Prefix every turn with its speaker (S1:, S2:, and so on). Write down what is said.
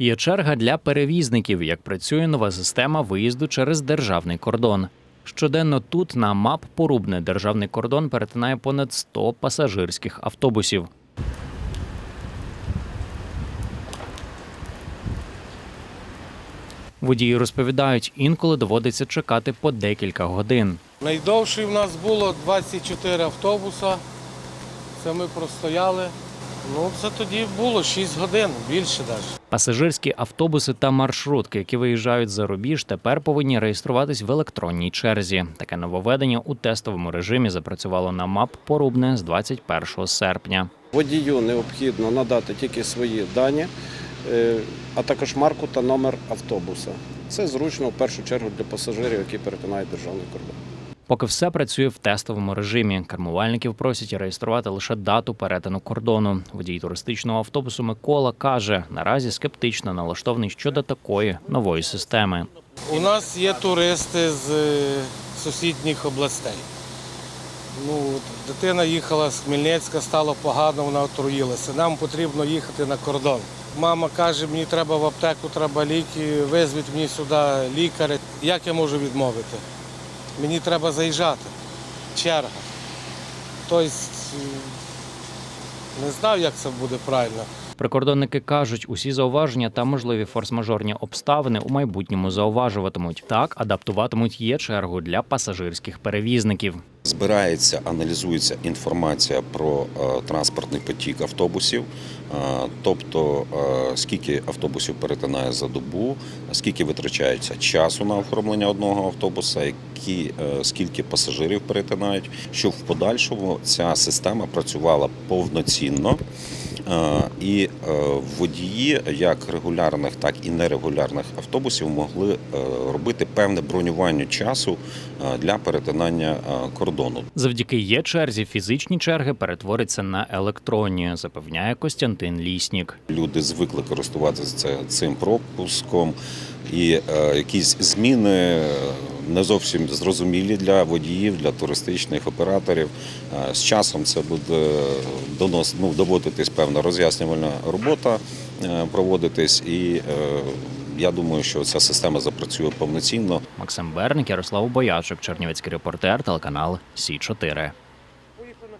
S1: Є черга для перевізників, як працює нова система виїзду через державний кордон. Щоденно тут на МАП Порубне державний кордон перетинає понад 100 пасажирських автобусів. Водії розповідають, інколи доводиться чекати по декілька годин.
S2: Найдовший в нас було 24 автобуса. Це ми простояли. Ну, це тоді було 6 годин, більше навіть.
S1: Пасажирські автобуси та маршрутки, які виїжджають за рубіж, тепер повинні реєструватись в електронній черзі. Таке нововведення у тестовому режимі запрацювало на МАП Порубне з 21 серпня.
S3: Водію необхідно надати тільки свої дані, е, а також марку та номер автобуса. Це зручно в першу чергу для пасажирів, які перетинають державний кордон.
S1: Поки все працює в тестовому режимі. Кермувальників просять реєструвати лише дату перетину кордону. Водій туристичного автобусу Микола каже, наразі скептично налаштований щодо такої нової системи.
S2: У нас є туристи з е, сусідніх областей. Ну, дитина їхала з Хмельницька, стало погано, вона отруїлася. Нам потрібно їхати на кордон. Мама каже, мені треба в аптеку, треба ліки, визвіть мені сюди лікаря. Як я можу відмовити? Мені треба заїжджати. Черга. Тобто, е, не знаю, як це буде правильно.
S1: Прикордонники кажуть, усі зауваження та можливі форс-мажорні обставини у майбутньому зауважуватимуть. Так адаптуватимуть є чергу для пасажирських перевізників.
S4: Збирається, аналізується інформація про е, транспортний потік автобусів, е, тобто е, скільки автобусів перетинає за добу, скільки витрачається часу на оформлення одного автобуса, які, скільки пасажирів перетинають, щоб в подальшому ця система працювала повноцінно. Е, І е, водії як регулярних, так і нерегулярних автобусів могли е, робити певне бронювання часу для перетинання кордону.
S1: Завдяки є черзі фізичні черги перетворяться на електронні, запевняє Костянтин Ліснік.
S4: Люди звикли користуватися цим пропуском, і е, якісь зміни е, не зовсім зрозумілі для водіїв, для туристичних операторів. Е, З часом це буде донос, ну, доводитись певна роз'яснювальна робота проводитись, і я думаю, що ця система запрацює повноцінно.
S1: Максим Берник, Ярослав Боячик, Чернівецький репортер, телеканал Сі 4